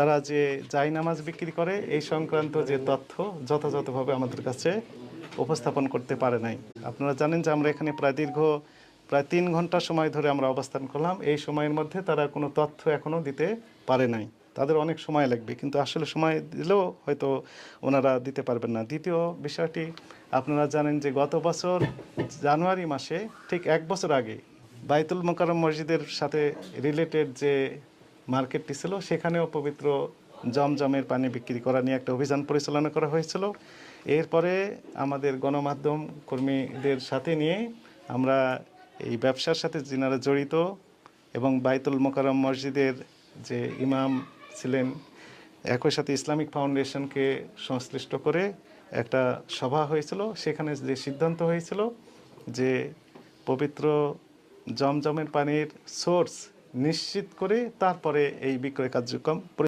তারা যে জাই নামাজ বিক্রি করে, এই সংক্রান্ত যে তথ্য যথাযথভাবে আমাদের কাছে উপস্থাপন করতে পারে নাই। আপনারা জানেন যে আমরা এখানে প্রায় দীর্ঘ, প্রায় তিন ঘণ্টা সময় ধরে আমরা অবস্থান করলাম। এই সময়ের মধ্যে তারা কোনো তথ্য এখনও দিতে পারে নাই। তাদের অনেক সময় লাগবে, কিন্তু আসলে সময় দিলেও হয়তো ওনারা দিতে পারবেন না। দ্বিতীয় বিষয়টি, আপনারা জানেন যে গত বছর জানুয়ারি মাসে, ঠিক এক বছর আগে, বাইতুল মোকারম মসজিদের সাথে রিলেটেড যে মার্কেটটি ছিল, সেখানেও পবিত্র জমজমের পানি বিক্রি করা নিয়ে একটা অভিযান পরিচালনা করা হয়েছিল। এরপরে আমাদের গণমাধ্যম কর্মীদের সাথে নিয়ে আমরা এই ব্যবসার সাথে যিনারা জড়িত এবং বাইতুল মোকারম মসজিদের যে ইমাম ছিলেন, একই সাথে ইসলামিক ফাউন্ডেশনকে সংশ্লিষ্ট করে একটা সভা হয়েছিল। সেখানে যে সিদ্ধান্ত হয়েছিল যে পবিত্র জমজমের পানির সোর্স নিশ্চিত করে তারপরে এই বিক্রয় কার্যক্রম